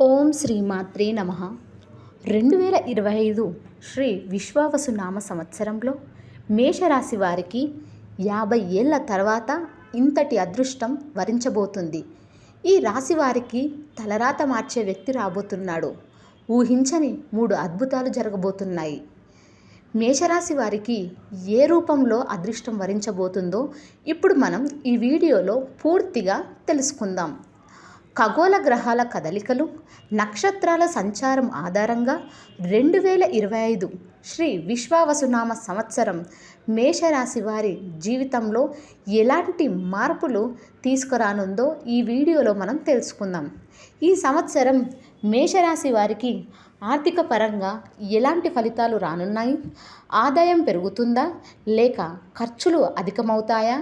ఓం శ్రీమాత్రే నమ. రెండు వేల ఇరవై ఐదు శ్రీ విశ్వావసు నామ సంవత్సరంలో మేషరాశి వారికి యాభై ఏళ్ళ తర్వాత ఇంతటి అదృష్టం వరించబోతుంది. ఈ రాశి వారికి తలరాత మార్చే వ్యక్తి రాబోతున్నాడు. ఊహించని మూడు అద్భుతాలు జరగబోతున్నాయి. మేషరాశి వారికి ఏ రూపంలో అదృష్టం వరించబోతుందో ఇప్పుడు మనం ఈ వీడియోలో పూర్తిగా తెలుసుకుందాం. ఖగోళ గ్రహాల కదలికలు నక్షత్రాల సంచారం ఆధారంగా రెండు వేల ఇరవై ఐదు శ్రీ విశ్వావసునామ సంవత్సరం మేషరాశి వారి జీవితంలో ఎలాంటి మార్పులు తీసుకురానుందో ఈ వీడియోలో మనం తెలుసుకుందాం. ఈ సంవత్సరం మేషరాశి వారికి ఆర్థిక పరంగా ఎలాంటి ఫలితాలు రానున్నాయి? ఆదాయం పెరుగుతుందా? లేక ఖర్చులు అధికమవుతాయా?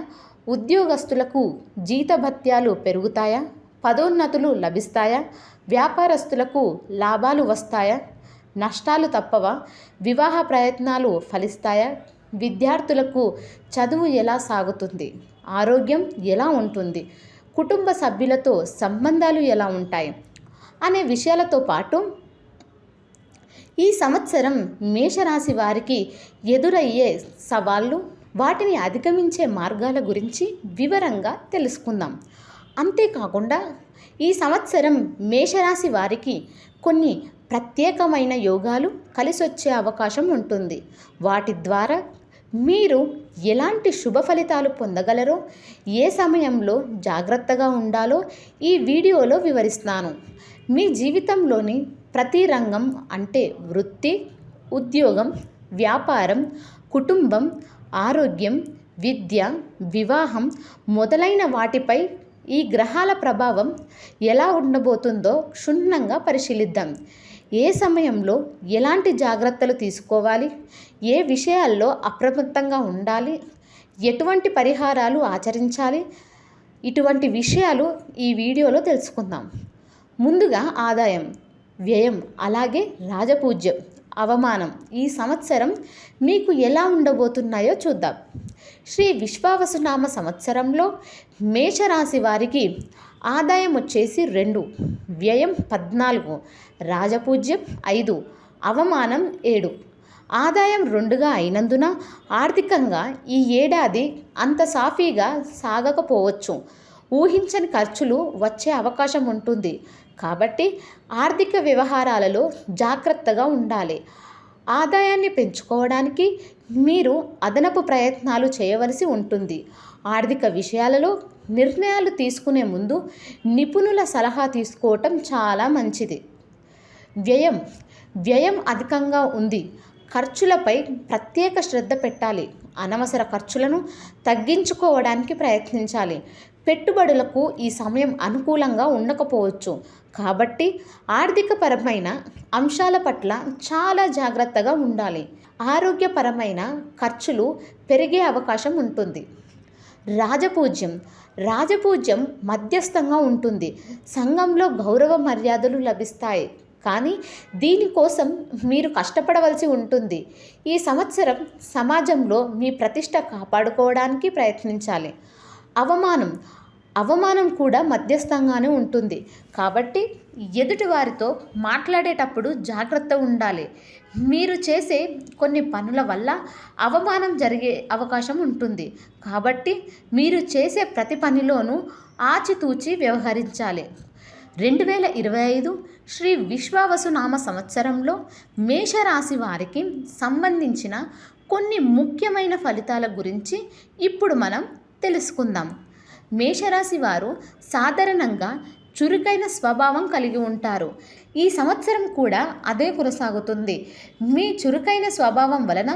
ఉద్యోగస్తులకు జీతభత్యాలు పెరుగుతాయా? పదోన్నతులు లభిస్తాయా? వ్యాపారస్తులకు లాభాలు వస్తాయా? నష్టాలు తప్పవా? వివాహ ప్రయత్నాలు ఫలిస్తాయా? విద్యార్థులకు చదువు ఎలా సాగుతుంది? ఆరోగ్యం ఎలా ఉంటుంది? కుటుంబ సభ్యులతో సంబంధాలు ఎలా ఉంటాయి? అనే విషయాలతో పాటు ఈ సంవత్సరం మేషరాశి వారికి ఎదురయ్యే సవాళ్ళు వాటిని అధిగమించే మార్గాల గురించి వివరంగా తెలుసుకుందాం. అంతేకాకుండా ఈ సంవత్సరం మేషరాశి వారికి కొన్ని ప్రత్యేకమైన యోగాలు కలిసొచ్చే అవకాశం ఉంటుంది. వాటి ద్వారా మీరు ఎలాంటి శుభ ఫలితాలు పొందగలరో ఏ సమయంలో జాగ్రత్తగా ఉండాలో ఈ వీడియోలో వివరిస్తాను. మీ జీవితంలోని ప్రతి రంగం అంటే వృత్తి ఉద్యోగం వ్యాపారం కుటుంబం ఆరోగ్యం విద్య వివాహం మొదలైన వాటిపై ఈ గ్రహాల ప్రభావం ఎలా ఉండబోతుందో క్షుణ్ణంగా పరిశీలిద్దాం. ఏ సమయంలో ఎలాంటి జాగ్రత్తలు తీసుకోవాలి? ఏ విషయాల్లో అప్రమత్తంగా ఉండాలి? ఎటువంటి పరిహారాలు ఆచరించాలి? ఇటువంటి విషయాలు ఈ వీడియోలో తెలుసుకుందాం. ముందుగా ఆదాయం వ్యయం అలాగే రాజపూజ్యం. అవమానం. ఈ సంవత్సరం మీకు ఎలా ఉండబోతున్నాయో చూద్దాం. శ్రీ విశ్వావసునామ సంవత్సరంలో మేషరాశి వారికి ఆదాయం వచ్చేసి రెండు వ్యయం పద్నాలుగు రాజపూజ్యం ఐదు అవమానం ఏడు. ఆదాయం రెండుగా అయినందున ఆర్థికంగా ఈ ఏడాది అంత సాఫీగా సాగకపోవచ్చు. ఊహించని ఖర్చులు వచ్చే అవకాశం ఉంటుంది. కాబట్టి ఆర్థిక వ్యవహారాలలో జాగ్రత్తగా ఉండాలి. ఆదాయాన్ని పెంచుకోవడానికి మీరు అదనపు ప్రయత్నాలు చేయవలసి ఉంటుంది. ఆర్థిక విషయాలలో నిర్ణయాలు తీసుకునే ముందు నిపుణుల సలహా తీసుకోవటం చాలా మంచిది. వ్యయం వ్యయం అధికంగా ఉంది. ఖర్చులపై ప్రత్యేక శ్రద్ధ పెట్టాలి. అనవసర ఖర్చులను తగ్గించుకోవడానికి ప్రయత్నించాలి. పెట్టుబడులకు ఈ సమయం అనుకూలంగా ఉండకపోవచ్చు. కాబట్టి ఆర్థికపరమైన అంశాల పట్ల చాలా జాగ్రత్తగా ఉండాలి. ఆరోగ్యపరమైన ఖర్చులు పెరిగే అవకాశం ఉంటుంది. రాజపూజ్యం. రాజపూజ్యం మధ్యస్థంగా ఉంటుంది. సంఘంలో గౌరవ మర్యాదలు లభిస్తాయి. కానీ దీనికోసం మీరు కష్టపడవలసి ఉంటుంది. ఈ సంవత్సరం సమాజంలో మీ ప్రతిష్ట కాపాడుకోవడానికి ప్రయత్నించాలి. అవమానం. అవమానం కూడా మధ్యస్థంగానే ఉంటుంది. కాబట్టి ఎదుటి వారితో మాట్లాడేటప్పుడు జాగ్రత్త ఉండాలి. మీరు చేసే కొన్ని పనుల వల్ల అవమానం జరిగే అవకాశం ఉంటుంది. కాబట్టి మీరు చేసే ప్రతి పనిలోనూ ఆచితూచి వ్యవహరించాలి. రెండు వేల ఇరవై ఐదు శ్రీ విశ్వావసునామ సంవత్సరంలో మేషరాశి వారికి సంబంధించిన కొన్ని ముఖ్యమైన ఫలితాల గురించి ఇప్పుడు మనం తెలుసుకుందాం. మేషరాశి వారు సాధారణంగా చురుకైన స్వభావం కలిగి ఉంటారు. ఈ సంవత్సరం కూడా అదే కొనసాగుతుంది. మీ చురుకైన స్వభావం వలన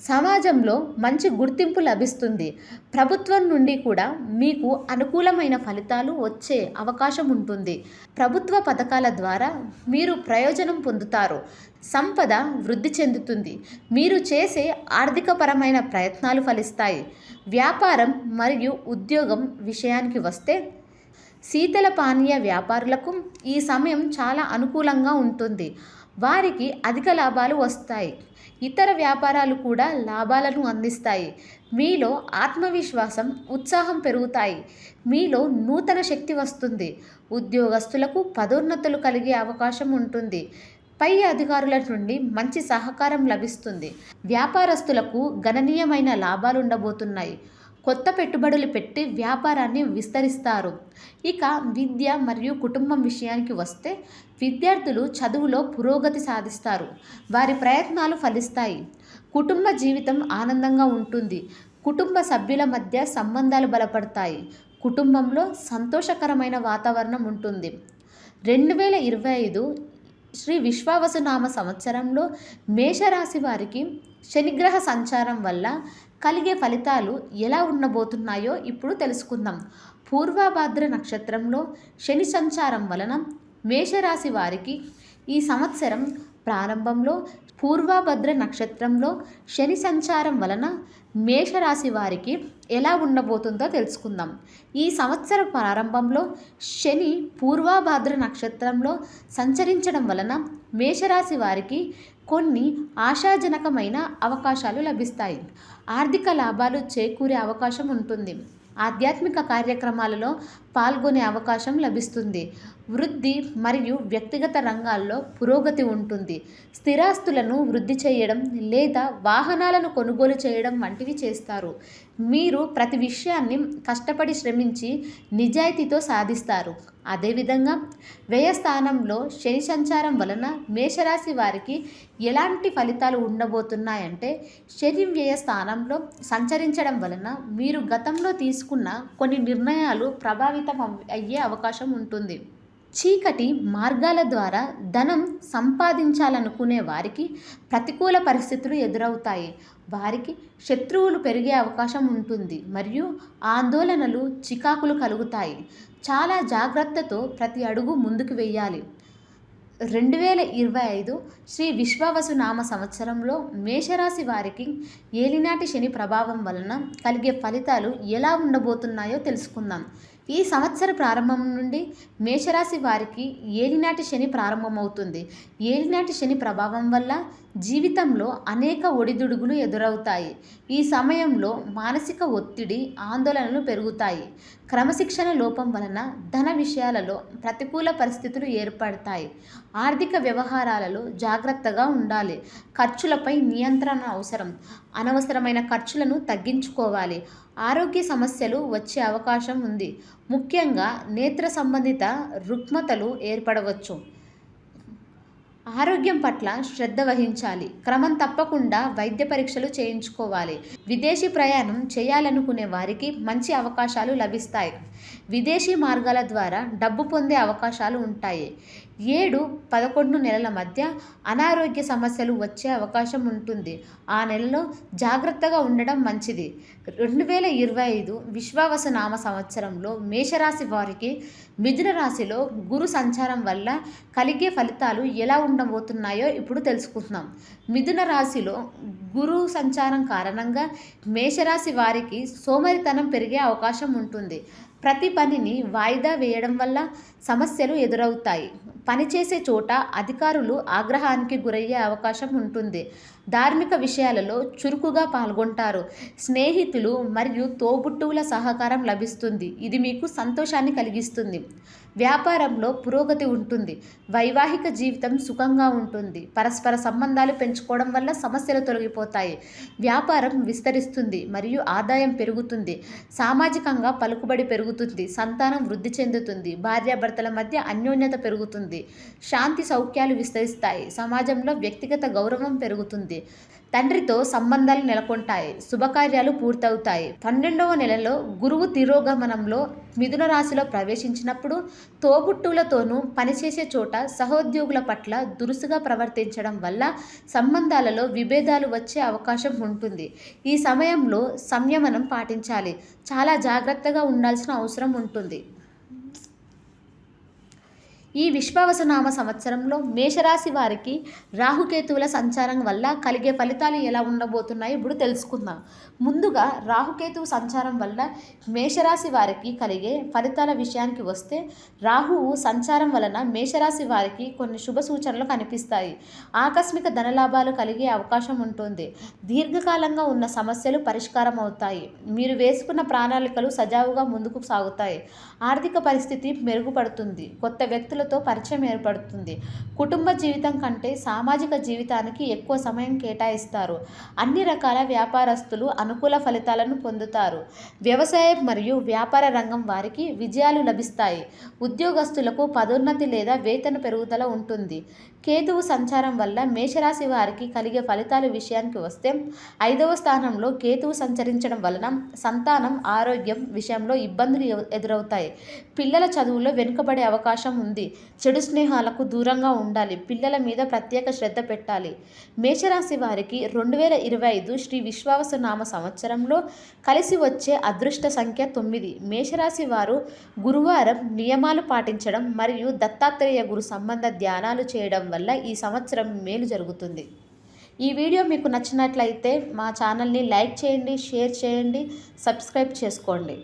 సమాజంలో మంచి గుర్తింపు లభిస్తుంది. ప్రభుత్వం నుండి కూడా మీకు అనుకూలమైన ఫలితాలు వచ్చే అవకాశం ఉంటుంది. ప్రభుత్వ పథకాల ద్వారా మీరు ప్రయోజనం పొందుతారు. సంపద వృద్ధి చెందుతుంది. మీరు చేసే ఆర్థికపరమైన ప్రయత్నాలు ఫలిస్తాయి. వ్యాపారం మరియు ఉద్యోగం విషయానికి వస్తే శీతల పానీయ వ్యాపారులకు ఈ సమయం చాలా అనుకూలంగా ఉంటుంది. వారికి అధిక లాభాలు వస్తాయి. ఇతర వ్యాపారాలు కూడా లాభాలను అందిస్తాయి. మీలో ఆత్మవిశ్వాసం ఉత్సాహం పెరుగుతాయి. మీలో నూతన శక్తి వస్తుంది. ఉద్యోగస్తులకు పదోన్నతులు కలిగే అవకాశం ఉంటుంది. పై అధికారుల నుండి మంచి సహకారం లభిస్తుంది. వ్యాపారస్తులకు గణనీయమైన లాభాలు ఉండబోతున్నాయి. కొత్త పెట్టుబడులు పెట్టి వ్యాపారాన్ని విస్తరిస్తారు. ఇక విద్య మరియు కుటుంబం విషయానికి వస్తే విద్యార్థులు చదువులో పురోగతి సాధిస్తారు. వారి ప్రయత్నాలు ఫలిస్తాయి. కుటుంబ జీవితం ఆనందంగా ఉంటుంది. కుటుంబ సభ్యుల మధ్య సంబంధాలు బలపడతాయి. కుటుంబంలో సంతోషకరమైన వాతావరణం ఉంటుంది. రెండు వేల ఇరవై ఐదు శ్రీ విశ్వావసునామ సంవత్సరంలో మేషరాశి వారికి శనిగ్రహ సంచారం వల్ల కలిగే ఫలితాలు ఎలా ఉండబోతున్నాయో ఇప్పుడు తెలుసుకుందాం. పూర్వభాద్ర నక్షత్రంలో శని సంచారం వలన మేషరాశి వారికి ఈ సంవత్సరం ప్రారంభంలో పూర్వభద్ర నక్షత్రంలో శని సంచారం వలన మేషరాశి వారికి ఎలా ఉండబోతుందో తెలుసుకుందాం. ఈ సంవత్సర ప్రారంభంలో శని పూర్వభద్ర నక్షత్రంలో సంచరించడం వలన మేషరాశి వారికి కొన్ని ఆశాజనకమైన అవకాశాలు లభిస్తాయి. ఆర్థిక లాభాలు చేకూరే అవకాశం ఉంటుంది. ఆధ్యాత్మిక కార్యక్రమాలలో పాల్గొనే అవకాశం లభిస్తుంది. వృద్ధి మరియు వ్యక్తిగత రంగాల్లో పురోగతి ఉంటుంది. స్థిరాస్తులను వృద్ధి చేయడం లేదా వాహనాలను కొనుగోలు చేయడం వంటివి చేస్తారు. మీరు ప్రతి విషయాన్ని కష్టపడి శ్రమించి నిజాయితీతో సాధిస్తారు. అదేవిధంగా వ్యయస్థానంలో శని సంచారం వలన మేషరాశి వారికి ఎలాంటి ఫలితాలు ఉండబోతున్నాయంటే శని వ్యయ స్థానంలో సంచరించడం వలన మీరు గతంలో తీసుకున్న కొన్ని నిర్ణయాలు ప్రభావితం ప్రభావితం అయ్యే అవకాశం ఉంటుంది. చీకటి మార్గాల ద్వారా ధనం సంపాదించాలనుకునే వారికి ప్రతికూల పరిస్థితులు ఎదురవుతాయి. వారికి శత్రువులు పెరిగే అవకాశం ఉంటుంది మరియు ఆందోళనలు చికాకులు కలుగుతాయి. చాలా జాగ్రత్తతో ప్రతి అడుగు ముందుకు వేయాలి. రెండు వేల ఇరవై ఐదు శ్రీ విశ్వావసు నామ సంవత్సరంలో మేషరాశి వారికి ఏలినాటి శని ప్రభావం వలన కలిగే ఫలితాలు ఎలా ఉండబోతున్నాయో తెలుసుకుందాం. ఈ సంవత్సర ప్రారంభం నుండి మేషరాశి వారికి ఏలినాటి శని ప్రారంభమవుతుంది. ఏలినాటి శని ప్రభావం వల్ల జీవితంలో అనేక ఒడిదుడుగులు ఎదురవుతాయి. ఈ సమయంలో మానసిక ఒత్తిడి ఆందోళనలు పెరుగుతాయి. క్రమశిక్షణ లోపం వలన ధన విషయాలలో ప్రతికూల పరిస్థితులు ఏర్పడతాయి. ఆర్థిక వ్యవహారాలలో జాగ్రత్తగా ఉండాలి. ఖర్చులపై నియంత్రణ అవసరం. అనవసరమైన ఖర్చులను తగ్గించుకోవాలి. ఆరోగ్య సమస్యలు వచ్చే అవకాశం ఉంది. ముఖ్యంగా నేత్ర సంబంధిత రుగ్మతలు ఏర్పడవచ్చు. ఆరోగ్యం పట్ల శ్రద్ధ వహించాలి. క్రమం తప్పకుండా వైద్య పరీక్షలు చేయించుకోవాలి. విదేశీ ప్రయాణం చేయాలనుకునే వారికి మంచి అవకాశాలు లభిస్తాయి. విదేశీ మార్గాల ద్వారా డబ్బు పొందే అవకాశాలు ఉంటాయి. ఏడు పదకొండు నెలల మధ్య అనారోగ్య సమస్యలు వచ్చే అవకాశం ఉంటుంది. ఆ నెలలో జాగ్రత్తగా ఉండడం మంచిది. రెండు వేల ఇరవై ఐదు విశ్వావస నామ సంవత్సరంలో మేషరాశి వారికి మిథున రాశిలో గురు సంచారం వల్ల కలిగే ఫలితాలు ఎలా ఉండబోతున్నాయో ఇప్పుడు తెలుసుకుందాం. మిథున రాశిలో గురు సంచారం కారణంగా మేషరాశి వారికి సోమరితనం పెరిగే అవకాశం ఉంటుంది. ప్రతి పనిని వాయిదా వేయడం వల్ల సమస్యలు ఎదురవుతాయి. పనిచేసే చోట అధికారులు ఆగ్రహానికి గురయ్యే అవకాశం ఉంటుంది. ధార్మిక విషయాలలో చురుకుగా పాల్గొంటారు. స్నేహితులు మరియు తోబుట్టువుల సహకారం లభిస్తుంది. ఇది మీకు సంతోషాన్ని కలిగిస్తుంది. వ్యాపారంలో పురోగతి ఉంటుంది. వైవాహిక జీవితం సుఖంగా ఉంటుంది. పరస్పర సంబంధాలు పెంచుకోవడం వల్ల సమస్యలు తొలగిపోతాయి. వ్యాపారం విస్తరిస్తుంది మరియు ఆదాయం పెరుగుతుంది. సామాజికంగా పలుకుబడి పెరుగుతుంది. సంతానం వృద్ధి చెందుతుంది. భార్యాభర్తల మధ్య అన్యోన్యత పెరుగుతుంది. శాంతి సౌఖ్యాలు విస్తరిస్తాయి. సమాజంలో వ్యక్తిగత గౌరవం పెరుగుతుంది. తండ్రితో సంబంధాలు నెలకొంటాయి. శుభకార్యాలు పూర్తవుతాయి. పన్నెండవ నెలలో గురువు తిరోగమనంలో మిథున రాశిలో ప్రవేశించినప్పుడు తోబుట్టువులతోనూ పనిచేసే చోట సహోద్యోగుల పట్ల దురుసుగా ప్రవర్తించడం వల్ల సంబంధాలలో విభేదాలు వచ్చే అవకాశం ఉంటుంది. ఈ సమయంలో సంయమనం పాటించాలి. చాలా జాగ్రత్తగా ఉండాల్సిన అవసరం ఉంటుంది. ఈ విశ్వావసనామ సంవత్సరంలో మేషరాశి వారికి రాహుకేతువుల సంచారం వల్ల కలిగే ఫలితాలు ఎలా ఉండబోతున్నాయి ఇప్పుడు తెలుసుకుందాం. ముందుగా రాహుకేతువు సంచారం వల్ల మేషరాశి వారికి కలిగే ఫలితాల విషయానికి వస్తే రాహువు సంచారం వలన మేషరాశి వారికి కొన్ని శుభ సూచనలు కనిపిస్తాయి. ఆకస్మిక ధనలాభాలు కలిగే అవకాశం ఉంటుంది. దీర్ఘకాలంగా ఉన్న సమస్యలు పరిష్కారం అవుతాయి. మీరు వేసుకున్న ప్రణాళికలు సజావుగా ముందుకు సాగుతాయి. ఆర్థిక పరిస్థితి మెరుగుపడుతుంది. కొత్త వ్యక్తులతో పరిచయం ఏర్పడుతుంది. కుటుంబ జీవితం కంటే సామాజిక జీవితానికి ఎక్కువ సమయం కేటాయిస్తారు. అన్ని రకాల వ్యాపారస్తులు అనుకూల ఫలితాలను పొందుతారు. వ్యవసాయం మరియు వ్యాపార రంగం వారికి విజయాలు లభిస్తాయి. ఉద్యోగస్తులకు పదోన్నతి లేదా వేతన పెరుగుదల ఉంటుంది. కేతువు సంచారం వల్ల మేషరాశి వారికి కలిగే ఫలితాల విషయానికి వస్తే ఐదవ స్థానంలో కేతువు సంచరించడం వలన సంతానం ఆరోగ్యం విషయంలో ఇబ్బందులు ఎదురవుతాయి. పిల్లల చదువులో వెనుకబడే అవకాశం ఉంది. చెడు స్నేహాలకు దూరంగా ఉండాలి. పిల్లల మీద ప్రత్యేక శ్రద్ధ పెట్టాలి. మేషరాశి వారికి రెండు వేల ఇరవై ఐదు శ్రీ విశ్వావసనామ సంవత్సరంలో కలిసి వచ్చే అదృష్ట సంఖ్య తొమ్మిది. మేషరాశి వారు గురువారం నియమాలు పాటించడం మరియు దత్తాత్రేయ గురు సంబంధ ధ్యానాలు చేయడం వల్ల ఈ సంవత్సరం మేలు జరుగుతుంది. ఈ వీడియో మీకు నచ్చినట్లయితే మా ఛానల్ని లైక్ చేయండి షేర్ చేయండి సబ్స్క్రైబ్ చేసుకోండి.